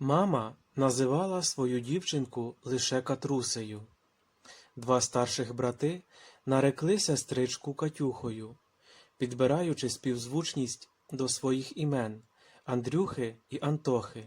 Мама називала свою дівчинку лише Катрусею. Два старших брати нарекли сестричку Катюхою, підбираючи співзвучність до своїх імен Андрюхи і Антохи.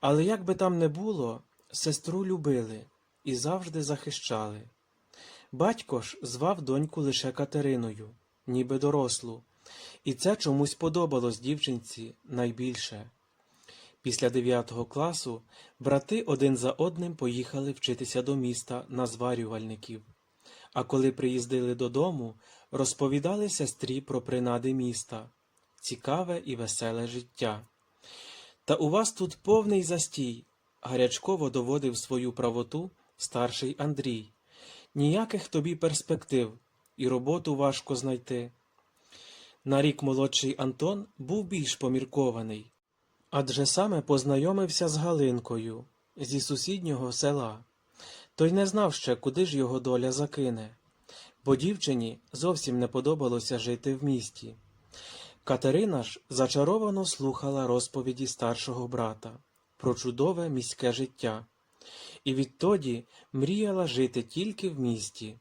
Але як би там не було, сестру любили і завжди захищали. Батько ж звав доньку лише Катериною, ніби дорослу, і це чомусь подобалось дівчинці найбільше. Після 9 класу брати один за одним поїхали вчитися до міста на зварювальників. А коли приїздили додому, розповідали сестрі про принади міста, цікаве і веселе життя. Та у вас тут повний застій, гарячково доводив свою правоту старший Андрій. Ніяких тобі перспектив, і роботу важко знайти. На рік молодший Антон був більш поміркований, адже саме познайомився з Галинкою зі сусіднього села. Той не знав ще, куди ж його доля закине, бо дівчині зовсім не подобалося жити в місті. Катерина ж зачаровано слухала розповіді старшого брата про чудове міське життя, і відтоді мріяла жити тільки в місті.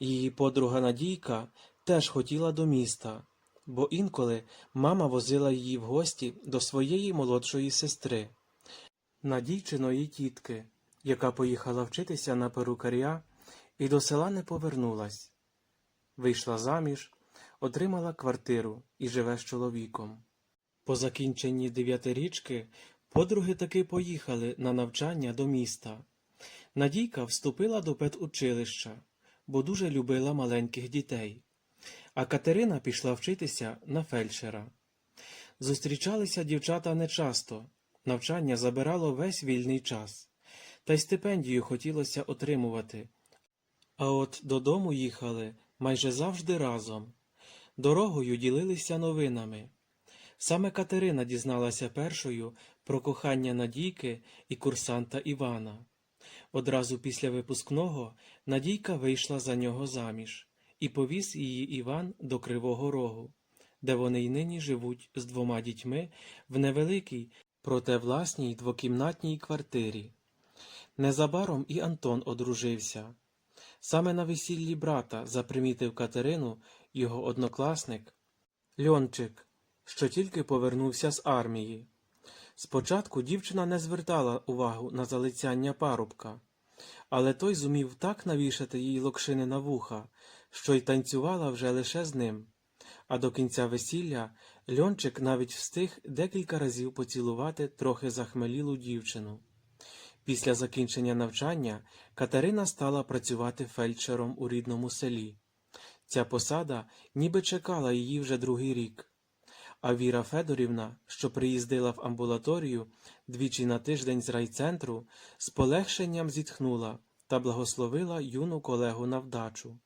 Її подруга Надійка теж хотіла до міста, бо інколи мама возила її в гості до своєї молодшої сестри, Надійчиної тітки, яка поїхала вчитися на перукаря і до села не повернулась. Вийшла заміж, отримала квартиру і живе з чоловіком. По закінченні дев'ятирічки подруги таки поїхали на навчання до міста. Надійка вступила до педучилища, бо дуже любила маленьких дітей. А Катерина пішла вчитися на фельдшера. Зустрічалися дівчата нечасто, навчання забирало весь вільний час, та й стипендію хотілося отримувати. А от додому їхали майже завжди разом. Дорогою ділилися новинами. Саме Катерина дізналася першою про кохання Надійки і курсанта Івана. Одразу після випускного Надійка вийшла за нього заміж і повіз її Іван до Кривого Рогу, де вони й нині живуть з двома дітьми в невеликій, проте власній двокімнатній квартирі. Незабаром і Антон одружився. Саме на весіллі брата запримітив Катерину його однокласник Льончик, що тільки повернувся з армії. Спочатку дівчина не звертала увагу на залицяння парубка, але той зумів так навішати їй локшини на вуха, що й танцювала вже лише з ним. А до кінця весілля Льончик навіть встиг декілька разів поцілувати трохи захмелілу дівчину. Після закінчення навчання Катерина стала працювати фельдшером у рідному селі. Ця посада ніби чекала її вже другий рік. А Віра Федорівна, що приїздила в амбулаторію двічі на тиждень з райцентру, з полегшенням зітхнула та благословила юну колегу на вдачу.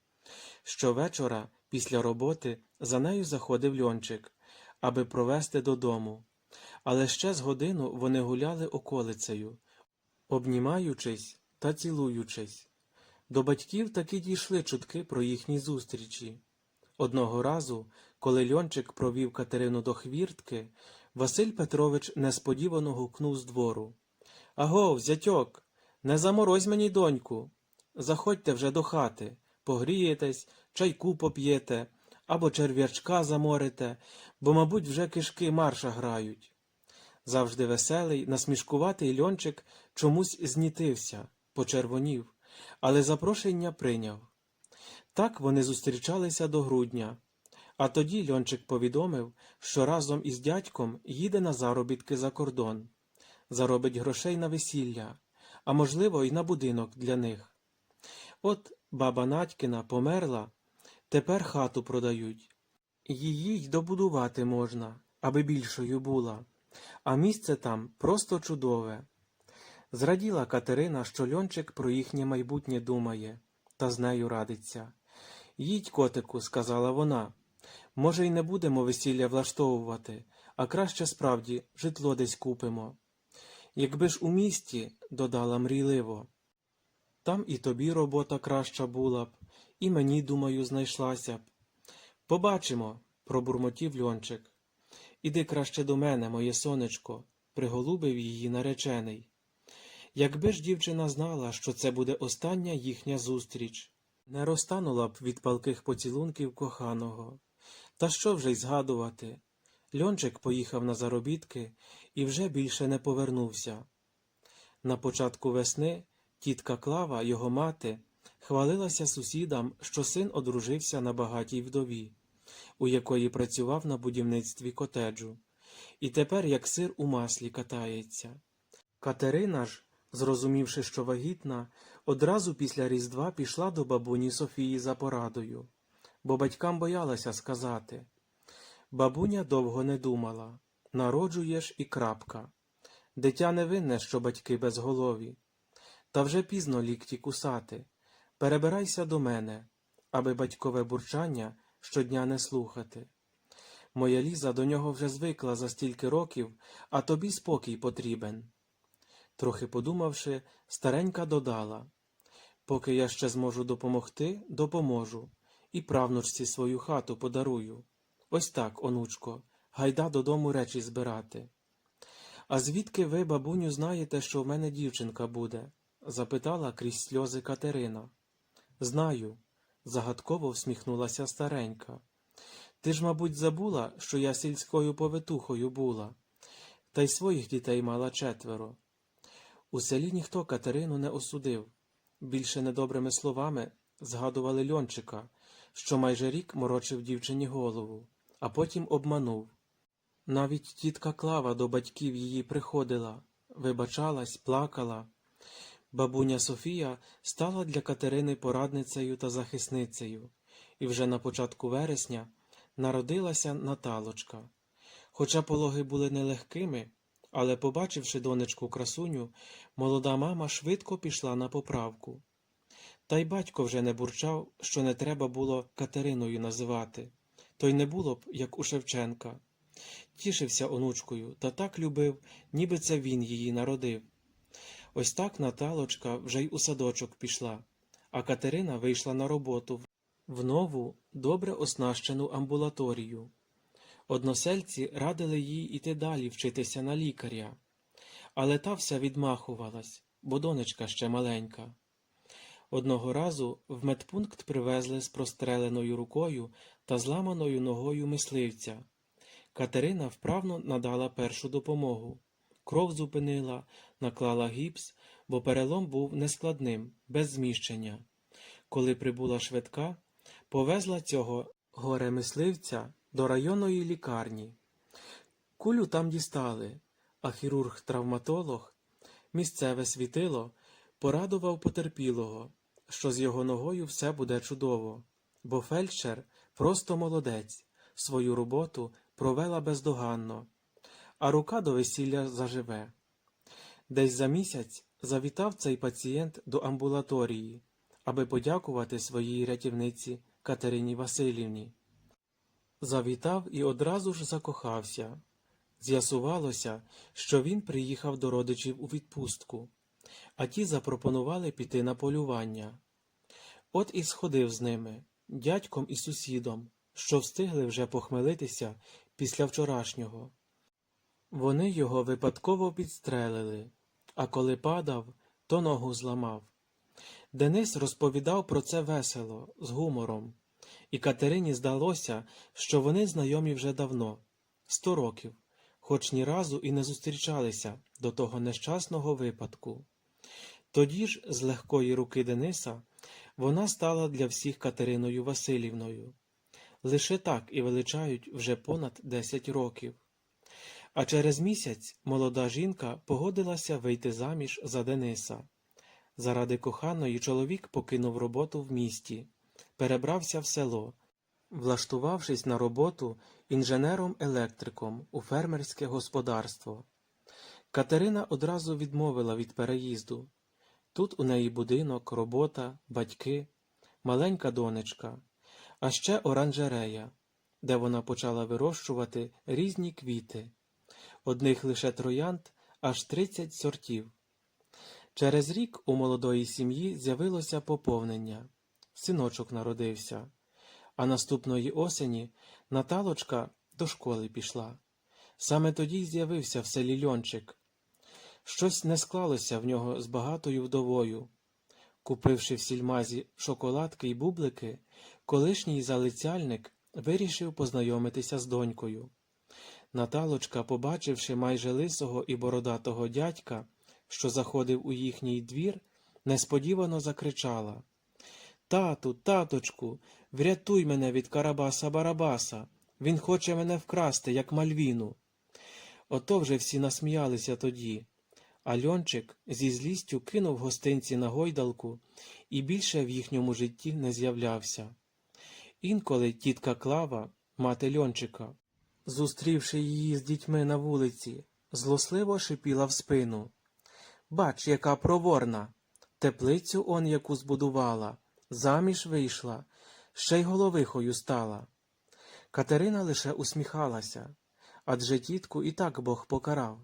Щовечора, після роботи, за нею заходив льончик, аби провести додому. Але ще з годину вони гуляли околицею, обнімаючись та цілуючись. До батьків таки дійшли чутки про їхні зустрічі. Одного разу, коли льончик провів Катерину до хвіртки, Василь Петрович несподівано гукнув з двору Агов, зятьок, не заморозь мені доньку. Заходьте вже до хати, погрієтесь, чайку поп'єте або черв'ячка заморите, бо, мабуть, вже кишки марша грають. Завжди веселий, насмішкуватий льончик чомусь знітився, почервонів, але запрошення прийняв. Так вони зустрічалися до грудня, а тоді льончик повідомив, що разом із дядьком їде на заробітки за кордон, заробить грошей на весілля, а можливо, й на будинок для них. От баба Надькина померла, тепер хату продають. Її й добудувати можна, аби більшою була, а місце там просто чудове. Зраділа Катерина, що льончик про їхнє майбутнє думає, та з нею радиться. Їдь, котику, сказала вона. Може, й не будемо весілля влаштовувати, а краще справді житло десь купимо. Якби ж у місті, додала мрійливо. Там і тобі робота краща була б, і мені, думаю, знайшлася б. Побачимо, пробурмотів льончик. Іди краще до мене, моє сонечко, приголубив її наречений. Якби ж дівчина знала, що це буде остання їхня зустріч, не розтанула б від палких поцілунків коханого. Та що вже й згадувати? Льончик поїхав на заробітки і вже більше не повернувся. На початку весни тітка Клава, його мати, хвалилася сусідам, що син одружився на багатій вдові, у якої працював на будівництві котеджу, і тепер як сир у маслі катається. Катерина ж, зрозумівши, що вагітна, одразу після Різдва пішла до бабуні Софії за порадою, бо батькам боялася сказати. Бабуня довго не думала народжуєш і крапка. Дитя не винне, що батьки безголові. Та вже пізно лікті кусати. Перебирайся до мене, аби батькове бурчання щодня не слухати. Моя ліза до нього вже звикла за стільки років, а тобі спокій потрібен. Трохи подумавши, старенька додала Поки я ще зможу допомогти, допоможу, і правнучці свою хату подарую. Ось так, онучко, гайда додому речі збирати. А звідки ви, бабуню, знаєте, що в мене дівчинка буде? Запитала крізь сльози Катерина. Знаю, загадково всміхнулася старенька. Ти ж, мабуть, забула, що я сільською повитухою була, та й своїх дітей мала четверо. У селі ніхто Катерину не осудив. Більше недобрими словами згадували льончика, що майже рік морочив дівчині голову, а потім обманув. Навіть тітка Клава до батьків її приходила, вибачалась, плакала. Бабуня Софія стала для Катерини порадницею та захисницею, і вже на початку вересня народилася Наталочка. Хоча пологи були нелегкими, але, побачивши донечку красуню, молода мама швидко пішла на поправку. Та й батько вже не бурчав, що не треба було Катериною називати, то й не було б, як у Шевченка. Тішився онучкою та так любив, ніби це він її народив. Ось так Наталочка вже й у садочок пішла, а Катерина вийшла на роботу в нову, добре оснащену амбулаторію. Односельці радили їй іти далі вчитися на лікаря, але та вся відмахувалась, бо донечка ще маленька. Одного разу в медпункт привезли з простреленою рукою та зламаною ногою мисливця. Катерина вправно надала першу допомогу. Кров зупинила, наклала гіпс, бо перелом був нескладним, без зміщення. Коли прибула швидка, повезла цього горе-мисливця до районної лікарні. Кулю там дістали, а хірург-травматолог, місцеве світило, порадував потерпілого, що з його ногою все буде чудово, бо фельдшер просто молодець, свою роботу провела бездоганно, а рука до весілля заживе. Десь за місяць завітав цей пацієнт до амбулаторії, аби подякувати своїй рятівниці Катерині Васильівні. Завітав і одразу ж закохався. З'ясувалося, що він приїхав до родичів у відпустку, а ті запропонували піти на полювання. От і сходив з ними, дядьком і сусідом, що встигли вже похмелитися після вчорашнього. Вони його випадково підстрелили, а коли падав, то ногу зламав. Денис розповідав про це весело, з гумором, і Катерині здалося, що вони знайомі вже давно, сто років, хоч ні разу і не зустрічалися до того нещасного випадку. Тоді ж, з легкої руки Дениса, вона стала для всіх Катериною Васильівною. Лише так і величають вже понад 10 років. А через місяць молода жінка погодилася вийти заміж за Дениса. Заради коханої чоловік покинув роботу в місті, перебрався в село, влаштувавшись на роботу інженером-електриком у фермерське господарство. Катерина одразу відмовила від переїзду. Тут у неї будинок, робота, батьки, маленька донечка, а ще оранжерея, де вона почала вирощувати різні квіти, одних лише троянд аж 30 сортів. Через рік у молодої сім'ї з'явилося поповнення, синочок народився, а наступної осені Наталочка до школи пішла. Саме тоді з'явився в селі Льончик. Щось не склалося в нього з багатою вдовою. Купивши в сільмазі шоколадки й бублики, колишній залицяльник вирішив познайомитися з донькою. Наталочка, побачивши майже лисого і бородатого дядька, що заходив у їхній двір, несподівано закричала Тату, таточку, врятуй мене від Карабаса Барабаса. Він хоче мене вкрасти, як Мальвіну. Ото вже всі насміялися тоді. А Льончик зі злістю кинув гостинці на гойдалку і більше в їхньому житті не з'являвся. Інколи тітка Клава, мати Льончика, зустрівши її з дітьми на вулиці, злосливо шипіла в спину. Бач, яка проворна. Теплицю он яку збудувала, заміж вийшла, ще й головихою стала. Катерина лише усміхалася, адже тітку і так Бог покарав.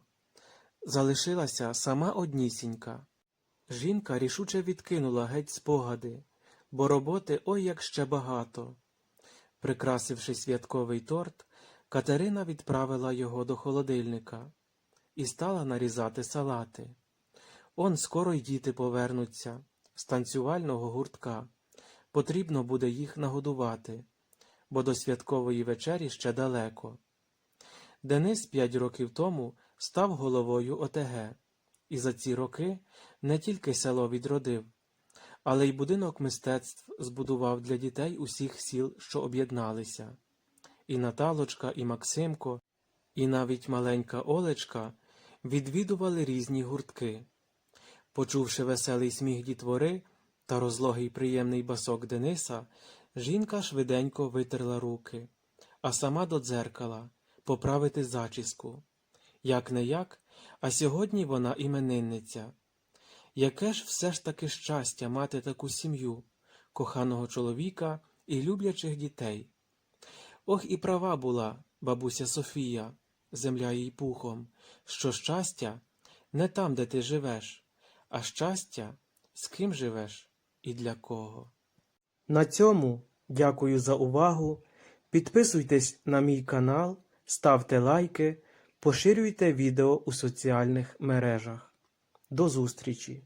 Залишилася сама однісінька. Жінка рішуче відкинула геть спогади, бо роботи ой як ще багато. Прикрасивши святковий торт, Катерина відправила його до холодильника і стала нарізати салати. Он скоро й діти повернуться з танцювального гуртка. Потрібно буде їх нагодувати, бо до святкової вечері ще далеко. Денис п'ять років тому став головою ОТГ, і за ці роки не тільки село відродив, але й будинок мистецтв збудував для дітей усіх сіл, що об'єдналися. І Наталочка, і Максимко, і навіть маленька Олечка відвідували різні гуртки. Почувши веселий сміх дітвори та розлогий приємний басок Дениса, жінка швиденько витерла руки, а сама до дзеркала поправити зачіску. Як не як, а сьогодні вона іменинниця. Яке ж все ж таки щастя мати таку сім'ю, коханого чоловіка і люблячих дітей. Ох і права була бабуся Софія, земля їй пухом, що щастя не там, де ти живеш, а щастя, з ким живеш і для кого. На цьому дякую за увагу. Підписуйтесь на мій канал, ставте лайки, поширюйте відео у соціальних мережах. До зустрічі!